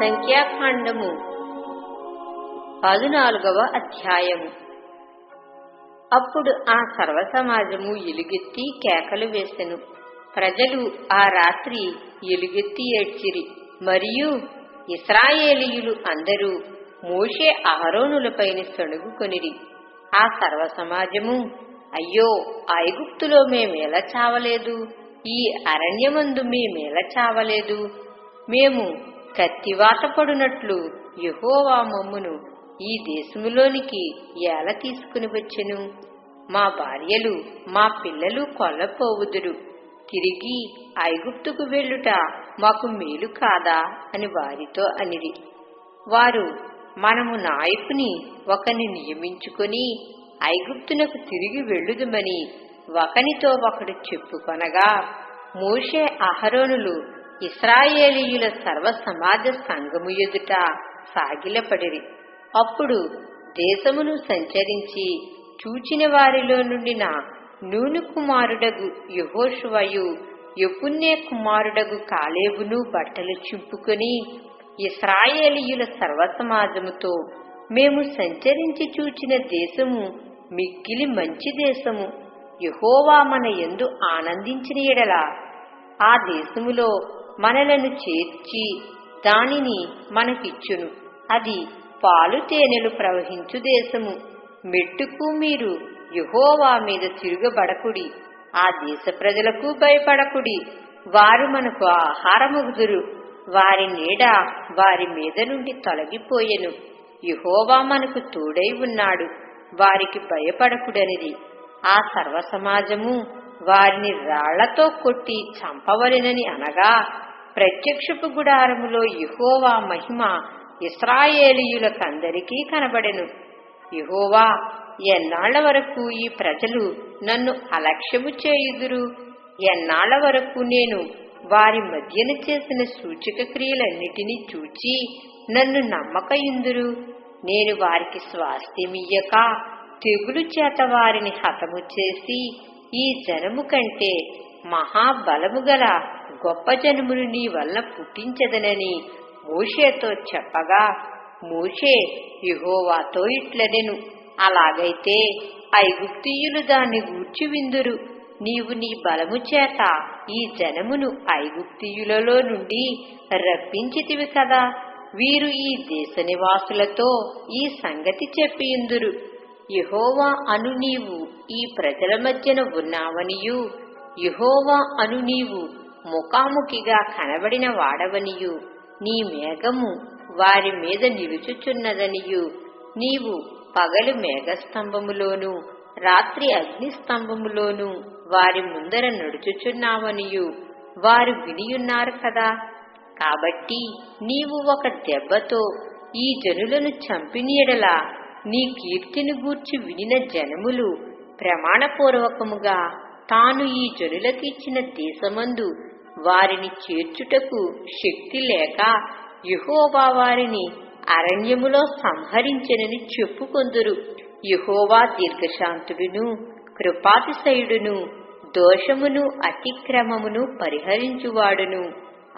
సంఖ్యాకాండము పదునాలుగవ అధ్యాయము. అప్పుడు ఆ సర్వసమాజము ఎలుగెత్తి కేకలు వేసెను. ప్రజలు ఆ రాత్రి ఎలుగెత్తి ఏడ్చిరి. మరియు ఇస్రాయేలీయులు అందరూ మోషే అహరోనులపైన సణుగుకొనిరి. ఆ సర్వసమాజము అయ్యో ఐగుప్తులో మేమెలా చావలేదు? ఈ అరణ్యమందు మేమేలా చావలేదు. మేము కత్తివాత పడునట్లు యహోవా మమ్మును ఈ దేశములోనికి ఏల తీసుకుని వచ్చెను. మా భార్యలు మా పిల్లలు కొల్లపోవుదురు. తిరిగి ఐగుప్తుకు వెళ్ళుట మాకు మేలు కాదా అని వారితో అనిరి. వారు మనము నాయకుని ఒకని నియమించుకొని ఐగుప్తునకు తిరిగి వెళ్ళుదుమని ఒకనితో ఒకడు చెప్పుకొనగా మోషే అహరోనులు ఇస్రాయేలీయుల సర్వ సమాజ సంఘము ఎదుట సాగిలపడిరి. అప్పుడు దేశమును సంచరించి చూచిన వారిలో నుండిన నూను కుమారుడగు యహోషువయు యపుణ్య కుమారుడగు కాలేబును బట్టలు చింపుకొని ఇస్రాయేలీయుల సర్వసమాజముతో మేము సంచరించి చూచిన దేశము మిక్కిలి మంచి దేశము. యహోవా మన ఎందు ఆనందించిన ఎడలా ఆ దేశములో మనలను చేర్చి దానిని మనకిచ్చును. అది పాలు తేనెలు ప్రవహించు దేశము. మెట్టుకు మీరు యహోవా మీద తిరుగబడకుడి. ఆ దేశ ప్రజలకు భయపడకుడి. వారు మనకు ఆహారముగుదురు. వారి నీడ వారి మీద నుండి తొలగిపోయెను. యహోవా మనకు తోడై ఉన్నాడు. వారికి భయపడకుడనిది. ఆ సర్వసమాజము వారిని రాళ్ళతో కొట్టి చంపవలెనని అనగా ప్రత్యక్షపు గుడారములో యహోవా మహిమ ఇస్రాయేలీయులకందరికీ కనబడెను. యహోవా ఎన్నాళ్ళ వరకు ఈ ప్రజలు నన్ను అలక్ష్యము చేయుదురు? ఎన్నాళ్ళ వరకు నేను వారి మధ్యన చేసిన సూచక క్రియలన్నిటినీ చూచి నన్ను నమ్మకయుందురు? నేను వారికి స్వాస్థ్యమియ్యక తెగులు చేత వారిని హతము చేసి ఈ జనము కంటే మహాబలము గల గొప్ప జనమును నీ వల్ల పుట్టించదనని మోషేతో చెప్పగా మోషే యహోవాతో ఇట్లనెను. అలాగైతే ఐగుప్తియులు దాన్ని గూర్చి విందురు నీవు నీ బలము చేత ఈ జనమును ఐగుప్తియులలో నుండి రప్పించితివి కదా. వీరు ఈ దేశ నివాసులతో ఈ సంగతి చెప్పియుందురు. యహోవా అను నీవు ఈ ప్రజల మధ్యన ఉన్నావనియు. యహోవా అను నీవు ముఖాముఖిగా కనబడిన వాడవనియు. నీ మేఘము వారి మీద నిలుచుచున్నదనియు. నీవు పగలు మేఘస్తంభములోను రాత్రి అగ్నిస్తంభములోను వారి ముందర నడుచుచున్నావనియు. వారు వినియున్నారు కదా. కాబట్టి నీవు ఒక దెబ్బతో ఈ జనులను చంపినీయడలా నీ కీర్తిని గూర్చి వినిన జనములు ప్రమాణపూర్వకముగా తాను ఈ జనులకిచ్చిన దేశమందు వారిని చేర్చుటకు శక్తి లేక యహోవా వారిని అరణ్యములో సంహరించనని చెప్పుకొందురు. యహోవా దీర్ఘశాంతుడును కృపాతిశయుడును దోషమును అతిక్రమమును పరిహరించువాడును.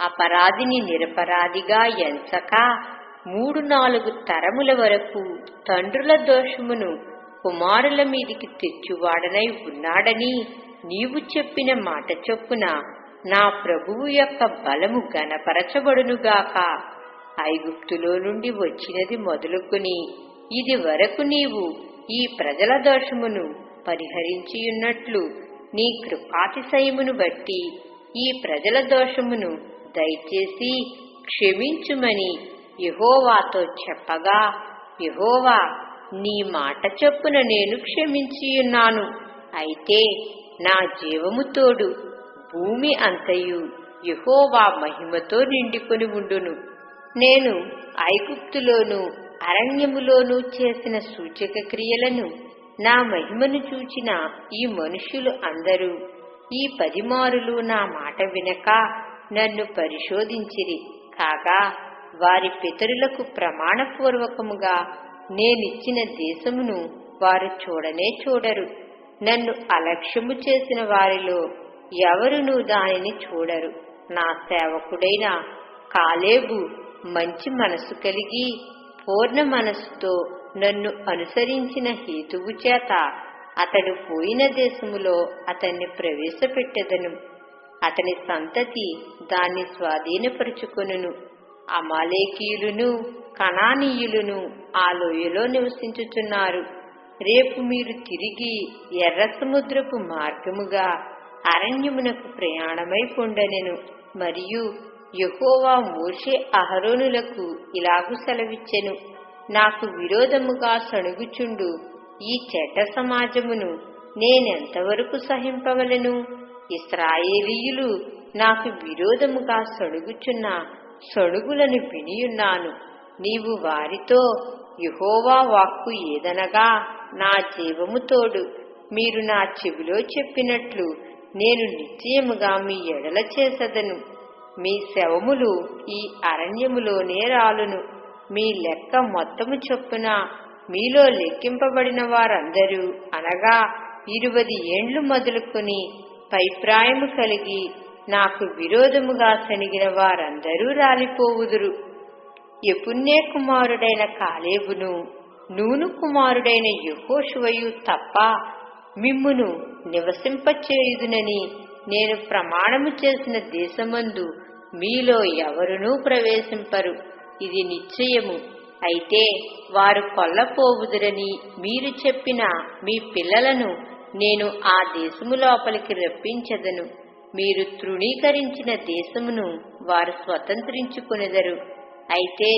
అపరాధిని నిరపరాధిగా ఎంచక మూడు నాలుగు తరముల వరకు తండ్రుల దోషమును కుమారుల మీదికి తెచ్చువాడనై ఉన్నాడని నీవు చెప్పిన మాట చొప్పున నా ప్రభువు యొక్క బలము గనపరచబడునుగాక ఐగుప్తులో నుండి వచ్చినది మొదలుకొని ఇది వరకు నీవు ఈ ప్రజల దోషమును పరిహరించియున్నట్లు నీ కృపాతిశయమును బట్టి ఈ ప్రజల దోషమును దయచేసి క్షమించుమని యహోవాతో చెప్పగా యహోవా నీ మాట చొప్పున నేను క్షమించియున్నాను. అయితే నా జీవముతోడు భూమి అంతయు యహోవా మహిమతో నిండుకొని ఉండును. నేను ఐగుప్తులోను అరణ్యములోను చేసిన సూచక క్రియలను నా మహిమను చూచిన ఈ మనుషులు అందరూ ఈ పదిమారులు నా మాట వినక నన్ను పరిశోధించిరి. కాగా వారి పితరులకు ప్రమాణపూర్వకముగా నేనిచ్చిన దేశమును వారు చూడనే చూడరు. నన్ను అలక్ష్యము చేసిన వారిలో ఎవరునూ దానిని చూడరు. నా సేవకుడైన కాలేబు మంచి మనసు కలిగి పూర్ణ మనస్సుతో నన్ను అనుసరించిన హేతువు చేత అతడు పోయిన దేశములో అతన్ని ప్రవేశపెట్టెదను. అతని సంతతి దాన్ని స్వాధీనపరుచుకొనును. అమాలేకీయులును కణానీయులును ఆ లోయలో నివసించుచున్నారు. రేపు మీరు తిరిగి ఎర్ర సముద్రపు మార్గముగా అరణ్యమునకు ప్రయాణమై పొండనెను. మరియు యహోవా మోషే అహరోనులకు ఇలాగు సెలవిచ్చెను. నాకు విరోధముగా సణుగుచుండు ఈ చెడ్డ సమాజమును నేనెంతవరకు సహింపవలను? ఇస్రాయేలీయులు నాకు విరోధముగా సణుగుచున్నా సొడుగులను వినియున్నాను. నీవు వారితో యుహోవా వాక్కు ఏదనగా నా జీవము తోడు. మీరు నా చెవిలో చెప్పినట్లు నేను నిశ్చయముగా మీ ఎడల చేసదను. మీ శవములు ఈ అరణ్యములోనే రాలును. మీ లెక్క మొత్తము చొప్పున మీలో లెక్కింపబడిన వారందరూ అనగా ఇరువది ఏండ్లు మొదలుకొని పైప్రాయము కలిగి నాకు విరోధముగా శనిగిన వారందరూ రాలిపోవుదురు. ఎపుణ్య కుమారుడైన కాలేబును నూను కుమారుడైన యహోషువయు తప్ప మిమ్మును నివసింపచేయుదునని నేను ప్రమాణము చేసిన దేశమందు మీలో ఎవరునూ ప్రవేశింపరు. ఇది నిశ్చయము. అయితే వారు కొల్లపోవుదురని మీరు చెప్పిన మీ పిల్లలను నేను ఆ దేశము లోపలికి రప్పించదను. మీరు తృణీకరించిన దేశమును వారు స్వతంత్రించుకొనెదరు. అయితే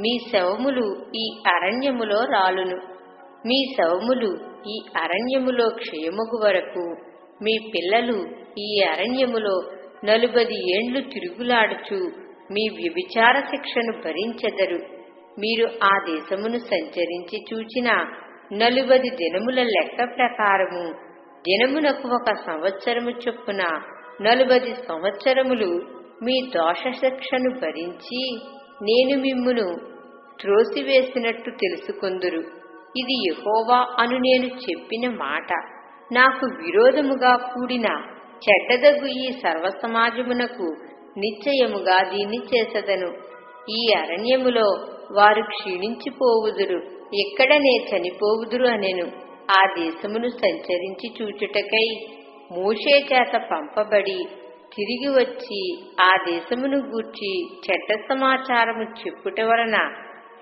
మీ శవములు ఈ అరణ్యములో రాలును. మీ శవములు ఈ అరణ్యములో క్షయముగు వరకు మీ పిల్లలు ఈ అరణ్యములో నలుబది ఏండ్లు తిరుగులాడుచు మీ వ్యభిచార శిక్షను భరించెదరు. మీరు ఆ దేశమును సంచరించి చూచిన నలుబది దినముల లెక్క ప్రకారము దినమునకు ఒక సంవత్సరము చొప్పున నలుబది సంవత్సరములు మీ దోషశిక్షను భరించి నేను మిమ్మును త్రోసివేసినట్టు తెలుసుకొందురు. ఇది యహోవా అను నేను చెప్పిన మాట. నాకు విరోధముగా కూడిన చెడ్డదగు ఈ సర్వసమాజమునకు నిశ్చయముగా దీన్ని చేసదను. ఈ అరణ్యములో వారు క్షీణించిపోవుదురు. ఇక్కడనే చనిపోవుదురు అనెను. ఆ దేశమును సంచరించి చూచుటకై మోషే చేత పంపబడి తిరిగి వచ్చి ఆ దేశమును గూర్చి చెడ్డ సమాచారము చెప్పుట వలన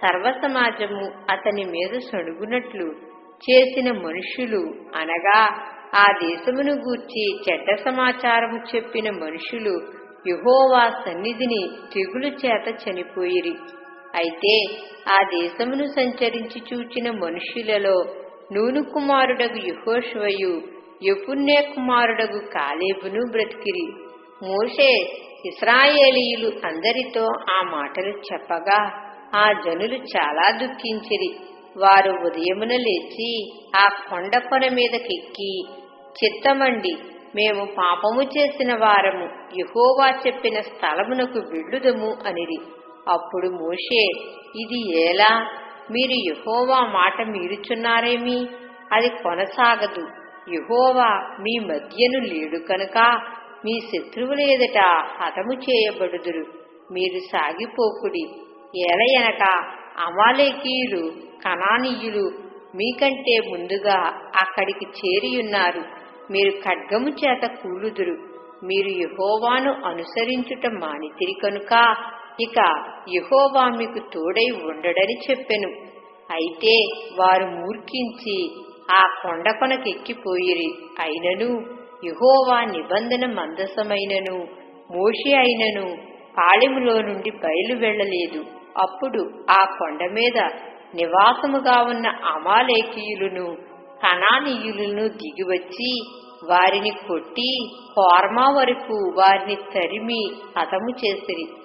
సర్వసమాజము అతని మీద సణుగునట్లు చేసిన మనుషులు అనగా ఆ దేశమును గూర్చి చెడ్డ సమాచారము చెప్పిన మనుషులు యహోవా సన్నిధిని తెగులు చేత చనిపోయిరి. అయితే ఆ దేశమును సంచరించి చూచిన మనుషులలో నూను కుమారుడగు యహోషువయు యపుణ్య కుమారుడగు కాలేబును బ్రతికిరి. మోషే ఇస్రాయేలీయులు అందరితో ఆ మాటలు చెప్పగా ఆ జనులు చాలా దుఃఖించిరి. వారు ఉదయమున లేచి ఆ కొండ కొన మీదకెక్కి చిత్తమండి మేము పాపము చేసిన వారము యహోవా చెప్పిన స్థలమునకు వెళ్ళుదము అనిరి. అప్పుడు మోషే ఇది ఎలా? మీరు యహోవా మాట మీరుచున్నారేమి? అది కొనసాగదు. యహోవా మీ మధ్యను లేడు కనుక మీ శత్రువుల ఎదుట హతము చేయబడుదురు. మీరు సాగిపోకుడి. ఎలయనక అమాలేకీయులు కణానీయులు మీకంటే ముందుగా అక్కడికి చేరియున్నారు. మీరు ఖడ్గము చేత కూలుదురు. మీరు యహోవాను అనుసరించుట మానితిరి కనుక ఇక యహోవా మీకు తోడై ఉండడని చెప్పెను. అయితే వారు మూర్ఖించి ఆ కొండ కొనకెక్కిపోయిరి అయినను. యహోవా నిబంధన మందసమైనను. మోషి అయినను. పాళెములో నుండి బయలు వెళ్ళలేదు. అప్పుడు ఆ కొండ మీద నివాసముగా ఉన్న అమాలేకీయులను కణానీయులను దిగివచ్చి వారిని కొట్టి కోర్మా వరకు వారిని తరిమి హతము చేసిరి.